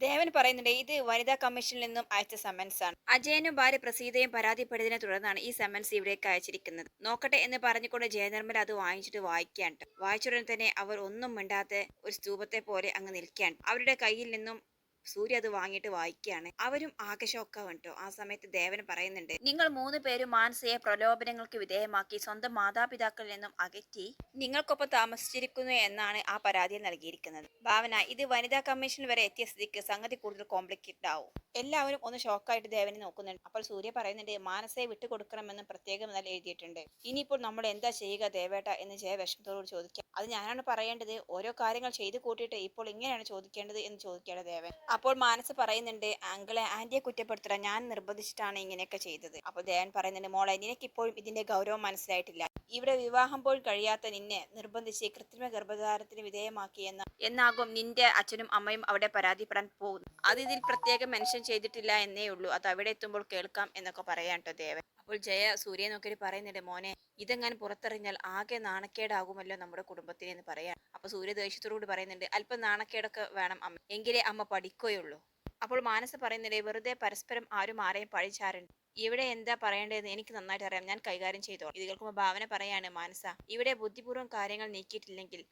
ദേവൻ പറയുന്നുണ്ട് ഇത് വനിതാ കമ്മീഷനിൽ നിന്നും അയച്ച സമൻസ് ആണ്. അജയനും ഭാര്യ പ്രസീതയും പരാതിപ്പെട്ടതിനെ തുടർന്നാണ് ഈ സമൻസ് ഇവിടേക്ക് അയച്ചിരിക്കുന്നത്. നോക്കട്ടെ എന്ന് പറഞ്ഞുകൊണ്ട് ജയനിർമ്മല അത് വാങ്ങിച്ചിട്ട് വായിക്കാണ്ട് വായിച്ചുടൻ തന്നെ അവർ ഒന്നും മിണ്ടാത്ത ഒരു സ്തൂപത്തെ പോലെ അങ്ങ് നിൽക്കാൻ അവരുടെ കയ്യിൽ നിന്നും സൂര്യ അത് വാങ്ങിയിട്ട് വായിക്കുകയാണ്. അവരും ആകെ ഷോക്കാവും കേട്ടോ ആ സമയത്ത് ദേവൻ പറയുന്നുണ്ട് നിങ്ങൾ മൂന്ന് പേരും മാനസിക പ്രലോഭനങ്ങൾക്ക് വിധേയമാക്കി സ്വന്തം മാതാപിതാക്കളിൽ നിന്നും അകറ്റി നിങ്ങൾക്കൊപ്പം താമസിച്ചിരിക്കുന്നു എന്നാണ് ആ പരാതിയിൽ നൽകിയിരിക്കുന്നത്. ഭാവന ഇത് വനിതാ കമ്മീഷൻ വരെ എത്തിയ സ്ഥിതിക്ക് സംഗതി കൂടുതൽ കോംപ്ലിക്കേറ്റഡ് ആവും. എല്ലാവരും ഒന്ന് ഷോക്കായിട്ട് ദേവനെ നോക്കുന്നുണ്ട്. അപ്പോൾ സൂര്യ പറയുന്നുണ്ട് മാനസയെ വിട്ടുകൊടുക്കണമെന്ന് പ്രത്യേകം നല്ല എഴുതിയിട്ടുണ്ട്. ഇനിയിപ്പോൾ നമ്മൾ എന്താ ചെയ്യുക ദേവേട്ട എന്ന് ജയ വിഷമത്തോട് ചോദിക്കാം. അത് ഞാനാണ് പറയേണ്ടത്. ഓരോ കാര്യങ്ങൾ ചെയ്തു കൂട്ടിയിട്ട് ഇപ്പോൾ ഇങ്ങനെയാണ് ചോദിക്കേണ്ടത് എന്ന് ചോദിക്കുകയാണ് ദേവൻ. അപ്പോൾ മാനസ് പറയുന്നുണ്ട് അങ്കിളെ ആന്റിയെ കുറ്റപ്പെടുത്തുക ഞാൻ നിർബന്ധിച്ചിട്ടാണ് ഇങ്ങനെയൊക്കെ ചെയ്തത്. അപ്പോൾ ദേവൻ പറയുന്നുണ്ട് മോളെ നിനക്കിപ്പോഴും ഇതിന്റെ ഗൗരവം മനസ്സിലായിട്ടില്ല. ഇവിടെ വിവാഹം പോലും കഴിയാത്ത നിന്നെ നിർബന്ധിച്ച് കൃത്രിമ ഗർഭധാരത്തിന് വിധേയമാക്കി എന്ന എന്നാകും നിന്റെ അച്ഛനും അമ്മയും അവിടെ പരാതിപ്പെടാൻ പോകുന്നു അത് ഇതിൽ പ്രത്യേകം മെൻഷൻ ചെയ്തിട്ടില്ല എന്നേ ഉള്ളൂ. അത് അവിടെ എത്തുമ്പോൾ കേൾക്കാം എന്നൊക്കെ പറയാം കേട്ടോ ദേവൻ. അപ്പോൾ ജയ സൂര്യ നോക്കിയിട്ട് പറയുന്നുണ്ട് മോനെ ഇതെങ്ങനെ പുറത്തെറിഞ്ഞാൽ ആകെ നാണക്കേടാകുമല്ലോ നമ്മുടെ കുടുംബത്തിന് എന്ന് പറയാം. അപ്പൊ സൂര്യ ദേഷ്യത്തോടുകൂടി പറയുന്നുണ്ട് അല്പം നാണക്കേടൊക്കെ വേണം അമ്മ എങ്കിലേ അമ്മ പഠിക്കുകയുള്ളൂ. അപ്പോൾ മാനസ പറയുന്നുണ്ട് വെറുതെ പരസ്പരം ആരും ആരെയും പഴിച്ചാറുണ്ട് ഇവിടെ എന്താ പറയേണ്ടതെന്ന് എനിക്ക് നന്നായിട്ട് അറിയാം. ഞാൻ കൈകാര്യം ചെയ്തോളാം. ഇത് കേൾക്കുമ്പോൾ ഭാവന പറയാണ് മാനസ ഇവിടെ ബുദ്ധിപൂർവം കാര്യങ്ങൾ നീക്കിയിട്ടില്ലെങ്കിൽ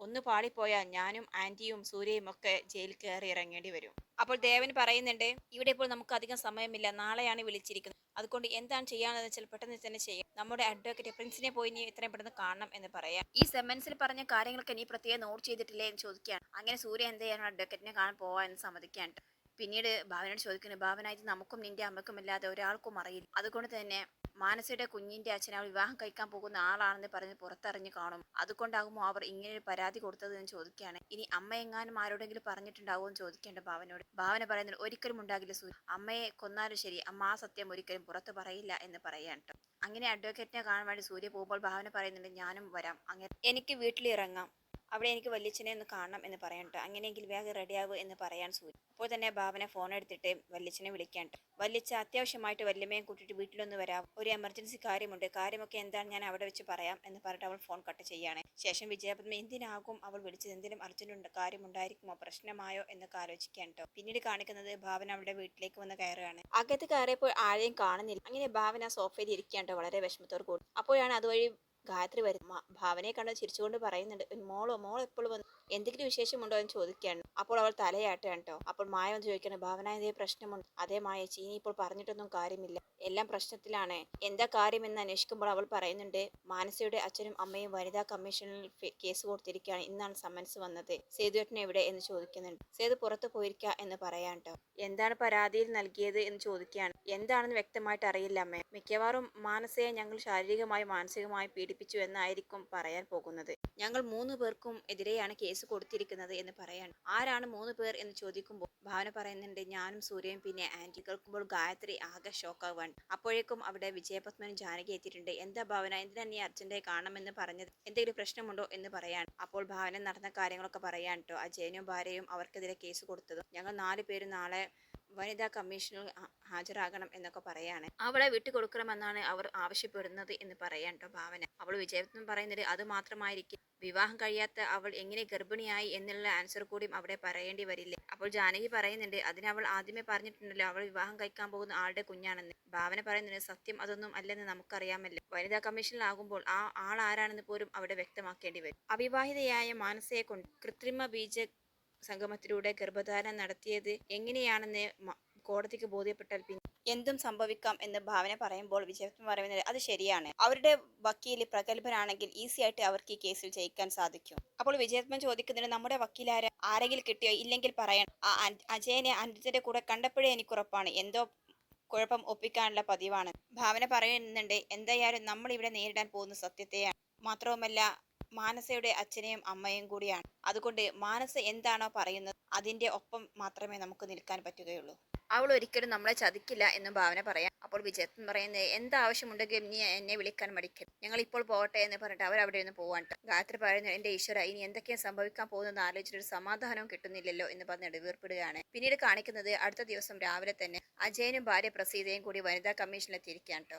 ഒന്ന് പാളിപ്പോയാൽ ഞാനും ആന്റിയും സൂര്യയും ഒക്കെ ജയിലിൽ കയറി ഇറങ്ങേണ്ടി വരും. അപ്പോൾ ദേവൻ പറയുന്നുണ്ട് ഇവിടെ ഇപ്പോൾ നമുക്ക് അധികം സമയമില്ല. നാളെയാണ് വിളിച്ചിരിക്കുന്നത്. അതുകൊണ്ട് എന്താണ് ചെയ്യാനുള്ളത് വെച്ചാൽ പെട്ടെന്ന് തന്നെ ചെയ്യാം. നമ്മുടെ അഡ്വക്കേറ്റ് പ്രിൻസിനെ പോയി നീ എത്രയും പെട്ടെന്ന് കാണണം എന്ന് പറയാം. ഈ സെമൻസിൽ പറഞ്ഞ കാര്യങ്ങളൊക്കെ നീ പ്രത്യേകം നോട്ട് ചെയ്തിട്ടില്ലേ എന്ന് ചോദിക്കുകയാണ്. അങ്ങനെ സൂര്യ എന്ത് ചെയ്യാനാണ് അഡ്വക്കേറ്റിനെ കാണാൻ പോവാ എന്ന് സമ്മതിക്കാൻ പിന്നീട് ഭാവനയോട് ചോദിക്കുന്നു ഭാവന ഇത് നമുക്കും നിന്റെ അമ്മക്കും ഇല്ലാതെ ഒരാൾക്കും അറിയില്ല. അതുകൊണ്ട് തന്നെ മാനസയുടെ കുഞ്ഞിന്റെ അച്ഛൻ അവൾ വിവാഹം കഴിക്കാൻ പോകുന്ന ആളാണെന്ന് പറഞ്ഞ് പുറത്തറിഞ്ഞു കാണും. അതുകൊണ്ടാകുമോ അവർ ഇങ്ങനെ ഒരു പരാതി കൊടുത്തത് എന്ന് ചോദിക്കുകയാണ്. ഇനി അമ്മ എങ്ങാനും ആരോടെങ്കിലും പറഞ്ഞിട്ടുണ്ടാവുമോ എന്ന് ചോദിക്കേണ്ട ഭാവനോട് ഭാവന പറയുന്നത് ഒരിക്കലും ഉണ്ടാകില്ല സൂര്യ. അമ്മയെ കൊന്നാലും ശരി അമ്മ ആ സത്യം ഒരിക്കലും പുറത്ത് പറയില്ല എന്ന് പറയാണ് അങ്ങനെ അഡ്വക്കേറ്റിനെ കാണാൻ വേണ്ടി സൂര്യ പോകുമ്പോൾ ഭാവന പറയുന്നുണ്ട് ഞാനും വരാം. അങ്ങനെ എനിക്ക് വീട്ടിലിറങ്ങാം. അവിടെ എനിക്ക് വല്യച്ഛനെ ഒന്ന് കാണണം എന്ന് പറയണ്ട അങ്ങനെയെങ്കിൽ വേഗം റെഡിയാവൂ എന്ന് പറയാൻ സൂര്യ അപ്പോൾ തന്നെ ഭാവന ഫോൺ എടുത്തിട്ട് വല്യച്ഛനെ വിളിക്കാണ്ട് വല്യച്ഛ അത്യാവശ്യമായിട്ട് വല്യമ്മയും കൂട്ടിയിട്ട് വീട്ടിലൊന്ന് വരാം. ഒരു എമർജൻസി കാര്യമുണ്ട്. കാര്യമൊക്കെ എന്താണ് ഞാൻ അവിടെ വെച്ച് പറയാം എന്ന് പറഞ്ഞിട്ട് അവൾ ഫോൺ കട്ട് ചെയ്യാണ് ശേഷം വിജയപത്മ എന്തിനാകും അവൾ വിളിച്ചത്? എന്തിനും അർജന്റ് കാര്യമുണ്ടായിരിക്കുമോ? പ്രശ്നമായോ? എന്നൊക്കെ ആലോചിക്കാൻ കേട്ടോ പിന്നീട് കാണിക്കുന്നത് ഭാവന അവളുടെ വീട്ടിലേക്ക് വന്ന് കയറുകയാണ്. അകത്ത് കയറിയപ്പോൾ ആരെയും കാണുന്നില്ല. അങ്ങനെ ഭാവന സോഫയിൽ ഇരിക്കാണ്ടോ വളരെ വിഷമത്തോട് കൂടി. അപ്പോഴാണ് അതുവഴി ഗായത്രി വരും ഭാവനയെ കണ്ട് ചിരിച്ചുകൊണ്ട് പറയുന്നുണ്ട് മോളോ മോൾ എപ്പോഴും വന്നു എന്തെങ്കിലും വിശേഷമുണ്ടോ എന്ന് ചോദിക്കുകയാണ്. അപ്പോൾ അവൾ തലയാട്ടുകയാണ് കേട്ടോ അപ്പോൾ മായ വന്ന് ചോദിക്കണം ഭാവന ഇതേ പ്രശ്നമുണ്ട്. അതേ മായ ചീനി ഇപ്പോൾ പറഞ്ഞിട്ടൊന്നും കാര്യമില്ല. എല്ലാം പ്രശ്നത്തിലാണ്. എന്താ കാര്യമെന്ന് അന്വേഷിക്കുമ്പോൾ അവൾ പറയുന്നുണ്ട് മാനസയുടെ അച്ഛനും അമ്മയും വനിതാ കമ്മീഷനിൽ കേസ് കൊടുത്തിരിക്കുകയാണ്. ഇന്നാണ് സമ്മൻസ് വന്നത്. സേതുവേട്ടൻ എവിടെ? എന്ന് ചോദിക്കുന്നുണ്ട്. സേതു പുറത്തു പോയിരിക്കുക എന്ന് പറയാൻ കേട്ടോ എന്താണ് പരാതിയിൽ നൽകിയത്? എന്ന് ചോദിക്കുകയാണ്. എന്താണെന്ന് വ്യക്തമായിട്ട് അറിയില്ല അമ്മേ. മിക്കവാറും മാനസയെ ഞങ്ങൾ ശാരീരികമായി മാനസികമായി പീഡിപ്പിച്ചു എന്നായിരിക്കും പറയാൻ പോകുന്നത്. ഞങ്ങൾ മൂന്ന് പേർക്കും എതിരെയാണ് കേസ് കൊടുത്തിരിക്കുന്നത് എന്ന് പറയാൻ. ആരാണ് മൂന്ന് പേർ? എന്ന് ചോദിക്കുമ്പോൾ ഭാവന പറയുന്നുണ്ട് ഞാനും സൂര്യയും പിന്നെ ആന്റി കേൾക്കുമ്പോൾ ഗായത്രി ആകെ ഷോക്കാവാൻ അപ്പോഴേക്കും അവിടെ വിജയപത്മനും ജാനകി എത്തിയിട്ടുണ്ട്. എന്താ ഭാവന? എന്തിനാ നീ അർജന്റായി കാണണമെന്ന് പറഞ്ഞത്? എന്തെങ്കിലും പ്രശ്നമുണ്ടോ എന്ന് പറയാൻ. അപ്പോൾ ഭാവന നടന്ന കാര്യങ്ങളൊക്കെ പറയാൻ കേട്ടോ അജയനും ഭാര്യയും അവർക്കെതിരെ കേസ് കൊടുത്തതും ഞങ്ങൾ നാല് പേര് നാളെ വനിതാ കമ്മീഷനിൽ ഹാജരാകണം എന്നൊക്കെ പറയാണ്. അവളെ വിട്ടു വിട്ടുകൊടുക്കണമെന്നാണ് അവർ ആവശ്യപ്പെടുന്നത് എന്ന് പറയാൻ കേട്ടോ ഭാവന. അവൾ വിജയപത്മൻ പറയുന്നത് അത് മാത്രമായിരിക്കും വിവാഹം കഴിയാത്ത അവൾ എങ്ങനെ ഗർഭിണിയായി എന്നുള്ള ആൻസർ കൂടിയും അവിടെ പറയേണ്ടി വരില്ലേ. അപ്പോൾ ജാനകി പറയുന്നുണ്ട് അതിന് അവൾ ആദ്യമേ പറഞ്ഞിട്ടുണ്ടല്ലോ അവൾ വിവാഹം കഴിക്കാൻ പോകുന്ന ആളുടെ കുഞ്ഞാണെന്ന്. ഭാവന പറയുന്നുണ്ട് സത്യം അതൊന്നും അല്ലെന്ന് നമുക്കറിയാമല്ലോ. വനിതാ കമ്മീഷനിലാകുമ്പോൾ ആ ആൾ ആരാണെന്ന് പോലും അവിടെ വ്യക്തമാക്കേണ്ടി വരും. അവിവാഹിതയായ മാനസയെ കൊണ്ട് കൃത്രിമ ബീജ സംഗമത്തിലൂടെ ഗർഭധാരണം നടത്തിയത് എങ്ങനെയാണെന്ന് കോടതിക്ക് ബോധ്യപ്പെട്ടാൽ പിന്നെ എന്തും സംഭവിക്കാം എന്ന് ഭാവന പറയുമ്പോൾ വിജയരത്നം പറയുന്നത് അത് ശരിയാണ്. അവരുടെ വക്കീൽ പ്രഗത്ഭനാണെങ്കിൽ ഈസി ആയിട്ട് അവർക്ക് ഈ കേസിൽ ജയിക്കാൻ സാധിക്കും. അപ്പോൾ വിജയരത്നം ചോദിക്കുന്നതിന് നമ്മുടെ വക്കീലാര്? ആരെങ്കിലും കിട്ടിയോ? ഇല്ലെങ്കിൽ പറയാൻ അജയനെ അനിതയുടെ കൂടെ കണ്ടപ്പോഴേ എനിക്ക് ഉറപ്പാണ്. എന്തോ കുഴപ്പം ഒപ്പിക്കാനുള്ള പതിവാണ്. ഭാവന പറയുന്നുണ്ട് എന്തായാലും നമ്മൾ ഇവിടെ നേരിടാൻ പോകുന്ന സത്യത്തെയാണ്. മാത്രവുമല്ല മാനസയുടെ അച്ഛനെയും അമ്മയും കൂടിയാണ്. അതുകൊണ്ട് മാനസ എന്താണോ പറയുന്നത് അതിന്റെ ഒപ്പം മാത്രമേ നമുക്ക് നിൽക്കാൻ പറ്റുകയുള്ളൂ. അവൾ ഒരിക്കലും നമ്മളെ ചതിക്കില്ല എന്ന് ഭാവന പറയാം. അപ്പോൾ വിജയത്തൻ പറയുന്നത് എന്താവശ്യമുണ്ടെങ്കിലും നീ എന്നെ വിളിക്കാൻ മടിക്കരുത്. ഞങ്ങൾ ഇപ്പോൾ പോകട്ടെ എന്ന് പറഞ്ഞിട്ട് അവർ അവിടെ നിന്ന് പോവാൻ ഗായത്രി പറയുന്നു എന്റെ ഈശ്വര ഇനി എന്തൊക്കെയാണ് സംഭവിക്കാൻ പോകുന്നതെന്ന് ആലോചിച്ചിട്ട് ഒരു സമാധാനവും കിട്ടുന്നില്ലല്ലോ എന്ന് പറഞ്ഞ് വീർപ്പിടുകയാണ് പിന്നീട് കാണിക്കുന്നത് അടുത്ത ദിവസം രാവിലെ തന്നെ അജയനും ഭാര്യ പ്രസീതയും കൂടി വനിതാ കമ്മീഷനിലെത്തിയിരിക്കുകയാണ് കേട്ടോ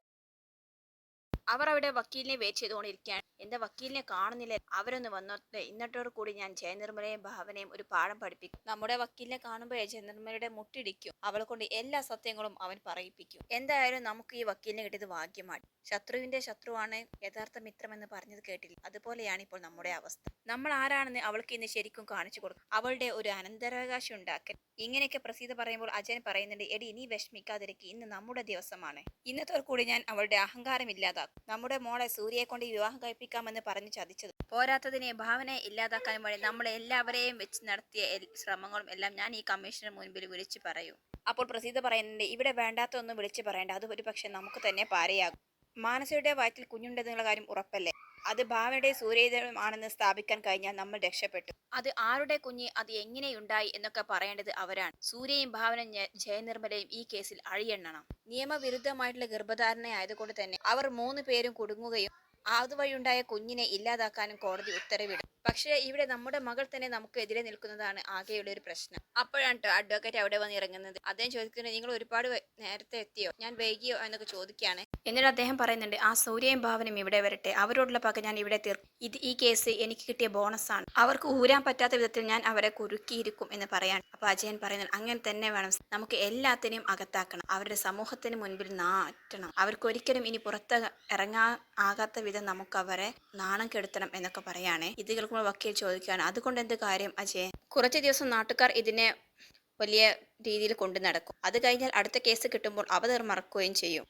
അവർ അവിടെ വക്കീലിനെ വെയിറ്റ് ചെയ്തുകൊണ്ടിരിക്കുകയാണ്. എന്റെ വക്കീലിനെ കാണുന്നില്ല? അവരൊന്ന് വന്നോട്ടെ ഇന്നത്തോടു കൂടി ഞാൻ ജയനിർമ്മലയും ഭാവനയും ഒരു പാഠം പഠിപ്പിക്കും. നമ്മുടെ വക്കീലിനെ കാണുമ്പോൾ ജയനിർമ്മലയുടെ മുട്ടിടിക്കും. അവളെ കൊണ്ട് എല്ലാ സത്യങ്ങളും അവൻ പറയിപ്പിക്കും. എന്തായാലും നമുക്ക് ഈ വക്കീലിനെ കിട്ടിയത് ഭാഗ്യമാണ്. ശത്രുവിന്റെ ശത്രുവാണ് യഥാർത്ഥ മിത്രം എന്ന് പറഞ്ഞത് കേട്ടില്ല. അതുപോലെയാണ് ഇപ്പോൾ നമ്മുടെ അവസ്ഥ. നമ്മൾ ആരാണെന്ന് അവൾക്ക് ഇന്ന് ശരിക്കും കാണിച്ചു കൊടുക്കും. അവളുടെ ഒരു അനന്തരാവകാശം ഉണ്ടാക്കൽ. ഇങ്ങനെയൊക്കെ പ്രസീത പറയുമ്പോൾ അജയൻ പറയുന്നുണ്ട് എടി ഇനി വിഷമിക്കാതിരിക്കുക ഇന്ന് നമ്മുടെ ദിവസമാണ്. ഇന്നത്തോടു കൂടി ഞാൻ അവളുടെ അഹങ്കാരം ഇല്ലാതാക്കും. നമ്മുടെ മോളെ സൂര്യയെ കൊണ്ട് വിവാഹം കഴിപ്പിക്കാമെന്ന് പറഞ്ഞ് ചതിച്ചത്. പോരാത്തതിനെ ഭാവനയെ ഇല്ലാതാക്കാൻ വേണ്ടി നമ്മൾ എല്ലാവരെയും വെച്ച് നടത്തിയ ശ്രമങ്ങളും എല്ലാം ഞാൻ ഈ കമ്മീഷന് മുൻപിൽ വിളിച്ചു പറയൂ. അപ്പോൾ പ്രസീത പറയുന്നുണ്ട് ഇവിടെ വേണ്ടാത്തൊന്നും വിളിച്ചു പറയേണ്ട. അത് ഒരു പക്ഷേ നമുക്ക് തന്നെ പാരയാകും. മാനസയുടെ വയറ്റിൽ കുഞ്ഞുണ്ടെന്നുള്ള കാര്യം ഉറപ്പല്ലേ? അത് ഭാവനയുടെ സൂര്യോദയമാണെന്ന് ആണെന്ന് സ്ഥാപിക്കാൻ കഴിഞ്ഞാൽ നമ്മൾ രക്ഷപ്പെട്ടു. അത് ആരുടെ കുഞ്ഞ് അത് എങ്ങനെയുണ്ടായി എന്നൊക്കെ പറയേണ്ടത് അവരാണ്. സൂര്യയും ഭാവന ഞ- ജയനിർമ്മലയും ഈ കേസിൽ അഴിയെണ്ണണം. നിയമവിരുദ്ധമായിട്ടുള്ള ഗർഭധാരണയായതുകൊണ്ട് തന്നെ അവർ മൂന്ന് പേരും കുടുങ്ങുകയും അതുവഴിയുണ്ടായ കുഞ്ഞിനെ ഇല്ലാതാക്കാനും കോടതി ഉത്തരവിടും പക്ഷേ ഇവിടെ നമ്മുടെ മകൾ തന്നെ നമുക്ക് എതിരെ നിൽക്കുന്നതാണ് ആകെയുള്ള ഒരു പ്രശ്നം. അപ്പോഴാണ് കേട്ടോ അഡ്വക്കേറ്റ് അവിടെ വന്ന് ഇറങ്ങുന്നത്. അദ്ദേഹം ചോദിക്കുന്നത് നിങ്ങൾ ഒരുപാട് നേരത്തെ എത്തിയോ? ഞാൻ വൈകിയോ? എന്നൊക്കെ ചോദിക്കുകയാണ്. എന്നിട്ട് അദ്ദേഹം പറയുന്നുണ്ട് ആ സൂര്യയും ഭാവനയും ഇവിടെ വരട്ടെ. അവരോടുള്ള പക ഞാൻ ഇവിടെ തീർക്കും ഇത് ഈ കേസ് എനിക്ക് കിട്ടിയ ബോണസാണ്. അവർക്ക് ഊരാൻ പറ്റാത്ത വിധത്തിൽ ഞാൻ അവരെ കുരുക്കിയിരിക്കും എന്ന് പറയാൻ അപ്പൊ അജയൻ പറയുന്നത് അങ്ങനെ തന്നെ വേണം. നമുക്ക് എല്ലാത്തിനെയും അകത്താക്കണം. അവരുടെ സമൂഹത്തിന് മുൻപിൽ നാറ്റണം. അവർക്കൊരിക്കലും ഇനി പുറത്ത് ഇറങ്ങാൻ ആകാത്ത വിധം നമുക്ക് അവരെ നാണം കെടുത്തണം എന്നൊക്കെ പറയാണ്. ഇത് കേൾക്കുമ്പോൾ വക്കീൽ ചോദിക്കുകയാണ്. അതുകൊണ്ട് എന്ത് കാര്യം അജയ്? കുറച്ച് ദിവസം നാട്ടുകാർ ഇതിനെ വലിയ രീതിയിൽ കൊണ്ടു നടക്കും. അത് കഴിഞ്ഞാൽ അടുത്ത കേസ് കിട്ടുമ്പോൾ അവർ മറക്കുകയും ചെയ്യും.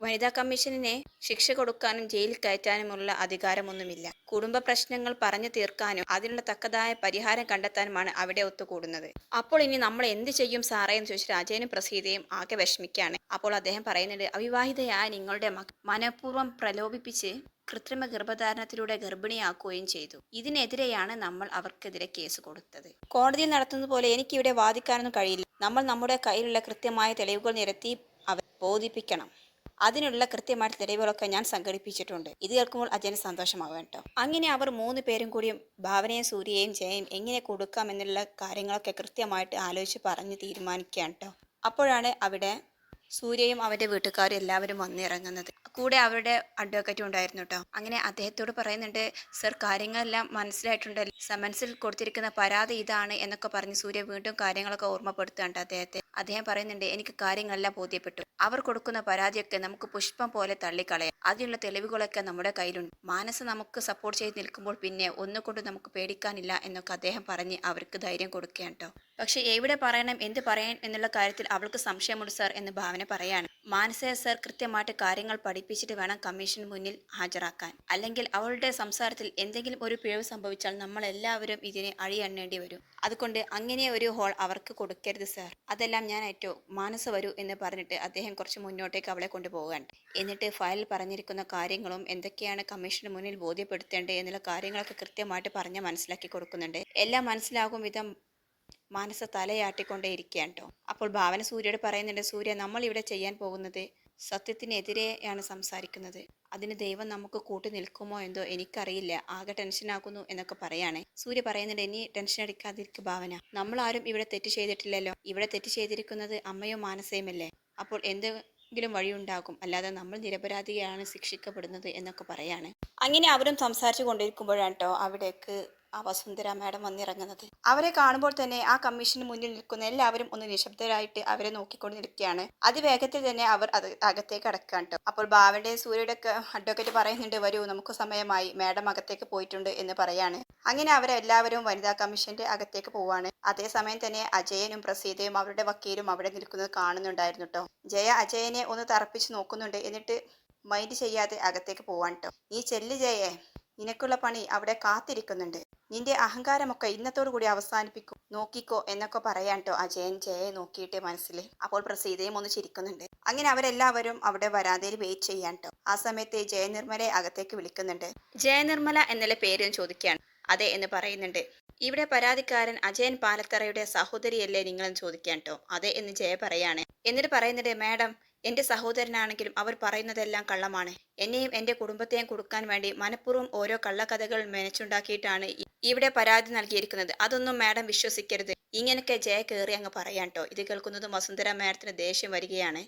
വനിതാ കമ്മീഷനെ ശിക്ഷ കൊടുക്കാനും ജയിലിൽ കയറ്റാനുമുള്ള അധികാരമൊന്നുമില്ല. കുടുംബ പ്രശ്നങ്ങൾ പറഞ്ഞു തീർക്കാനും അതിനുള്ള തക്കതായ പരിഹാരം കണ്ടെത്താനുമാണ് അവിടെ ഒത്തുകൂടുന്നത്. അപ്പോൾ ഇനി നമ്മൾ എന്ത് ചെയ്യും സാറേ എന്ന് ചോദിച്ച് രാജേനും പ്രസീതയും ആകെ വിഷമിക്കുകയാണ്. അപ്പോൾ അദ്ദേഹം പറയുന്നുണ്ട് അവിവാഹിതയായ നിങ്ങളുടെ മനഃപൂർവം പ്രലോഭിപ്പിച്ച് കൃത്രിമ ഗർഭധാരണത്തിലൂടെ ഗർഭിണിയാക്കുകയും ചെയ്തു. ഇതിനെതിരെയാണ് നമ്മൾ അവർക്കെതിരെ കേസ് കൊടുത്തത്. കോടതിയിൽ നടത്തുന്നത് പോലെ എനിക്കിവിടെ വാദിക്കാനൊന്നും കഴിയില്ല. നമ്മൾ നമ്മുടെ കയ്യിലുള്ള കൃത്യമായ തെളിവുകൾ നിരത്തി അവർ ബോധിപ്പിക്കണം. അതിനുള്ള കൃത്യമായ തെളിവുകളൊക്കെ ഞാൻ സംഘടിപ്പിച്ചിട്ടുണ്ട്. ഇത് കേൾക്കുമ്പോൾ അജയന് സന്തോഷമാവും കേട്ടോ. അങ്ങനെ അവർ മൂന്ന് പേരും കൂടിയും ഭാവനയും സൂര്യയും ജയയും എങ്ങനെ കൊടുക്കാം എന്നുള്ള കാര്യങ്ങളൊക്കെ കൃത്യമായിട്ട് ആലോചിച്ച് പറഞ്ഞ് തീരുമാനിക്കുകയാണ് കേട്ടോ. അപ്പോഴാണ് അവിടെ സൂര്യയും അവന്റെ വീട്ടുകാരും എല്ലാവരും വന്നിറങ്ങുന്നത് കൂടെ അവരുടെ അഡ്വക്കേറ്റും ഉണ്ടായിരുന്നു കേട്ടോ അങ്ങനെ അദ്ദേഹത്തോട് പറയുന്നുണ്ട് സർ കാര്യങ്ങളെല്ലാം മനസ്സിലായിട്ടുണ്ട്. സമൻസിൽ കൊടുത്തിരിക്കുന്ന പരാതി ഇതാണ് എന്നൊക്കെ പറഞ്ഞ് സൂര്യ വീണ്ടും കാര്യങ്ങളൊക്കെ ഓർമ്മപ്പെടുത്തുകയാണ് അദ്ദേഹത്തെ. അദ്ദേഹം പറയുന്നുണ്ട് എനിക്ക് കാര്യങ്ങളെല്ലാം ബോധ്യപ്പെട്ടു. അവർ കൊടുക്കുന്ന പരാതിയൊക്കെ നമുക്ക് പുഷ്പം പോലെ തള്ളിക്കളയാം. അതിനുള്ള തെളിവുകളൊക്കെ നമ്മുടെ കയ്യിലുണ്ട്. മാനസ നമുക്ക് സപ്പോർട്ട് ചെയ്ത് നിൽക്കുമ്പോൾ പിന്നെ ഒന്നുകൊണ്ട് നമുക്ക് പേടിക്കാനില്ല എന്നൊക്കെ അദ്ദേഹം പറഞ്ഞ് അവർക്ക് ധൈര്യം കൊടുക്കുകയാണ് കേട്ടോ. പക്ഷെ എവിടെ പറയണം എന്ത് പറയാൻ എന്നുള്ള കാര്യത്തിൽ അവൾക്ക് സംശയമുണ്ട് സർ എന്ന് ഭാവന പറയാണ്. മാനസയെ സർ കൃത്യമായിട്ട് കാര്യങ്ങൾ പഠിപ്പിച്ചിട്ട് വേണം കമ്മീഷൻ മുന്നിൽ ഹാജരാക്കാൻ. അല്ലെങ്കിൽ അവളുടെ സംസാരത്തിൽ എന്തെങ്കിലും ഒരു പിഴവ് സംഭവിച്ചാൽ നമ്മൾ എല്ലാവരും ഇതിനെ അഴിയണ്ണേണ്ടി വരും. അതുകൊണ്ട് അങ്ങനെ ഒരു ഹോൾ അവർക്ക് കൊടുക്കരുത് സർ. അതെല്ലാം ഞാൻ ഏറ്റവും മാനസ വരൂ എന്ന് പറഞ്ഞിട്ട് അദ്ദേഹം കുറച്ച് മുന്നോട്ടേക്ക് അവളെ കൊണ്ടുപോകാൻ എന്നിട്ട് ഫയലിൽ പറഞ്ഞിരിക്കുന്ന കാര്യങ്ങളും എന്തൊക്കെയാണ് കമ്മീഷന് മുന്നിൽ ബോധ്യപ്പെടുത്തേണ്ടത് എന്നുള്ള കാര്യങ്ങളൊക്കെ കൃത്യമായിട്ട് പറഞ്ഞ് മനസ്സിലാക്കി കൊടുക്കുന്നുണ്ട്. എല്ലാം മനസ്സിലാകും വിധം മാനസ തലയാട്ടിക്കൊണ്ടേ ഇരിക്കുകയാണ് കേട്ടോ. അപ്പോൾ ഭാവന സൂര്യയോട് പറയുന്നുണ്ട് സൂര്യ നമ്മൾ ഇവിടെ ചെയ്യാൻ പോകുന്നത് സത്യത്തിനെതിരെയാണ് സംസാരിക്കുന്നത്. അതിന് ദൈവം നമുക്ക് കൂട്ടി നിൽക്കുമോ എന്തോ എനിക്കറിയില്ല. ആകെ ടെൻഷനാക്കുന്നു എന്നൊക്കെ പറയാണ്. സൂര്യ പറയുന്നുണ്ട് ഇനി ടെൻഷൻ അടിക്കാതിരിക്കും ഭാവന. നമ്മൾ ആരും ഇവിടെ തെറ്റ് ചെയ്തിട്ടില്ലല്ലോ. ഇവിടെ തെറ്റ് ചെയ്തിരിക്കുന്നത് അമ്മയോ മാനസയുമല്ലേ? അപ്പോൾ എന്തെങ്കിലും വഴിയുണ്ടാകും. അല്ലാതെ നമ്മൾ നിരപരാധിയാണ് ശിക്ഷിക്കപ്പെടുന്നത് എന്നൊക്കെ പറയാണ്. അങ്ങനെ അവരും സംസാരിച്ചു കൊണ്ടിരിക്കുമ്പോഴാണ് കേട്ടോ അവിടേക്ക് ആ വസുന്ധര മാഡം വന്നിറങ്ങുന്നത്. അവരെ കാണുമ്പോൾ തന്നെ ആ കമ്മീഷന് മുന്നിൽ നിൽക്കുന്ന എല്ലാവരും ഒന്ന് നിശബ്ദരായിട്ട് അവരെ നോക്കിക്കൊണ്ട് നിൽക്കുകയാണ്. അതിവേഗത്തിൽ തന്നെ അവർ അത് അകത്തേക്ക് അടക്കാൻ അപ്പോൾ ഭാവന്റെ സൂര്യയുടെ ഒക്കെ അഡ്വക്കേറ്റ് പറയുന്നുണ്ട് വരൂ നമുക്ക് സമയമായി. മാഡം അകത്തേക്ക് പോയിട്ടുണ്ട് എന്ന് പറയാണ്. അങ്ങനെ അവരെല്ലാവരും വനിതാ കമ്മീഷന്റെ അകത്തേക്ക് പോവാണ് അതേസമയം തന്നെ അജയനും പ്രസീതയും അവരുടെ വക്കീലും അവിടെ നിൽക്കുന്നത് കാണുന്നുണ്ടായിരുന്നു കേട്ടോ. ജയ അജയനെ ഒന്ന് തറപ്പിച്ച് നോക്കുന്നുണ്ട്. എന്നിട്ട് മൈൻഡ് ചെയ്യാതെ അകത്തേക്ക് പോവാൻ കേട്ടോ. നീ ചെല്ല് ജയേ. നിനക്കുള്ള പണി അവിടെ കാത്തിരിക്കുന്നുണ്ട്. നിന്റെ അഹങ്കാരമൊക്കെ ഇന്നത്തോടു കൂടി അവസാനിപ്പിക്കും. നോക്കിക്കോ എന്നൊക്കെ പറയാൻ കേട്ടോ അജയൻ ജയയെ നോക്കിയിട്ട് മനസ്സിൽ. അപ്പോൾ പ്രസീതയും ഒന്ന് ചിരിക്കുന്നുണ്ട്. അങ്ങനെ അവരെല്ലാവരും അവിടെ വരാതെ വെയിറ്റ് ചെയ്യാൻ കേട്ടോ ആ സമയത്ത് ജയനിർമ്മലയെ അകത്തേക്ക് വിളിക്കുന്നുണ്ട്. ജയനിർമ്മല എന്നുള്ള പേരും ചോദിക്കുകയാണ്. അതെ എന്ന് പറയുന്നുണ്ട്. ഇവിടെ പരാതിക്കാരൻ അജയൻ പാലത്തറയുടെ സഹോദരിയല്ലേ നിങ്ങളെന്ന് ചോദിക്കാൻ കേട്ടോ അതെ എന്ന് ജയ പറയാണ്. എന്നിട്ട് പറയുന്നുണ്ട് മാഡം എന്റെ സഹോദരനാണെങ്കിലും അവർ പറയുന്നതെല്ലാം കള്ളമാണ്. എന്നെയും എന്റെ കുടുംബത്തെയും കൊടുക്കാൻ വേണ്ടി മനഃപൂർവം ഓരോ കള്ളക്കഥകൾ മെനച്ചുണ്ടാക്കിയിട്ടാണ് ഇവിടെ പരാതി നൽകിയിരിക്കുന്നത്. അതൊന്നും മാഡം വിശ്വസിക്കരുത്. ഇങ്ങനെയൊക്കെ ജയ കയറി അങ്ങ് പറയാൻ കേട്ടോ ഇത് കേൾക്കുന്നത് വസുന്ധര മാഡത്തിന് ദേഷ്യം വരികയാണ്.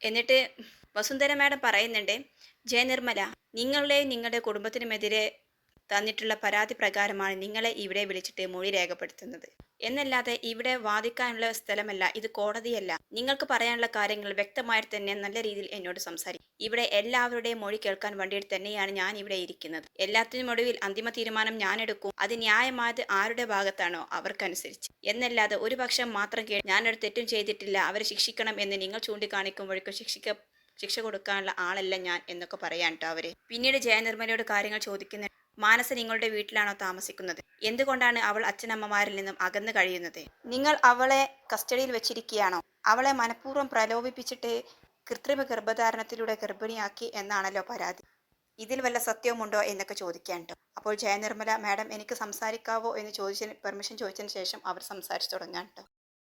എന്നിട്ട് വസുന്ധര മാഡം പറയുന്നുണ്ട് ജയ നിർമ്മല നിങ്ങളുടെയും നിങ്ങളുടെ കുടുംബത്തിനുമെതിരെ തന്നിട്ടുള്ള പരാതി പ്രകാരമാണ് നിങ്ങളെ ഇവിടെ വിളിച്ചിട്ട് മൊഴി രേഖപ്പെടുത്തുന്നത്. എന്നല്ലാതെ ഇവിടെ വാദിക്കാനുള്ള സ്ഥലമല്ല ഇത് കോടതിയല്ല. നിങ്ങൾക്ക് പറയാനുള്ള കാര്യങ്ങൾ വ്യക്തമായി തന്നെ നല്ല രീതിയിൽ എന്നോട് സംസാരിക്കും ഇവിടെ എല്ലാവരുടെയും മൊഴി കേൾക്കാൻ വേണ്ടിയിട്ട് തന്നെയാണ് ഞാൻ ഇവിടെ ഇരിക്കുന്നത്. എല്ലാത്തിനും ഒടുവിൽ അന്തിമ തീരുമാനം ഞാൻ എടുക്കും. അത് ന്യായമായത് ആരുടെ ഭാഗത്താണോ അവർക്കനുസരിച്ച്. എന്നല്ലാതെ ഒരു പക്ഷം മാത്രം കേട്ട് ഞാനൊരു തെറ്റും ചെയ്തിട്ടില്ല അവരെ ശിക്ഷിക്കണം എന്ന് നിങ്ങൾ ചൂണ്ടിക്കാണിക്കുമ്പോഴേക്കും ശിക്ഷിക്ക ശിക്ഷ കൊടുക്കാനുള്ള ആളല്ല ഞാൻ എന്നൊക്കെ പറയാൻ കേട്ടോ അവർ. പിന്നീട് ജയനിർമ്മലയോട് കാര്യങ്ങൾ ചോദിക്കുന്ന മാനസ നിങ്ങളുടെ വീട്ടിലാണോ താമസിക്കുന്നത്? എന്തുകൊണ്ടാണ് അവൾ അച്ഛനമ്മമാരിൽ നിന്നും അകന്നു കഴിയുന്നത്? നിങ്ങൾ അവളെ കസ്റ്റഡിയിൽ വെച്ചിരിക്കുകയാണോ? അവളെ മനഃപൂർവം പ്രലോഭിപ്പിച്ചിട്ട് കൃത്രിമ ഗർഭധാരണത്തിലൂടെ ഗർഭിണിയാക്കി എന്നാണല്ലോ പരാതി. ഇതിൽ വല്ല സത്യവുമുണ്ടോ എന്നൊക്കെ ചോദിക്കാൻ ട്ടോ. അപ്പോൾ ജയനിർമ്മല മാഡം എനിക്ക് സംസാരിക്കാവോ? എന്ന് ചോദിച്ചതിന് പെർമിഷൻ ചോദിച്ചതിന് ശേഷം അവർ സംസാരിച്ചു തുടങ്ങാൻ കേട്ടോ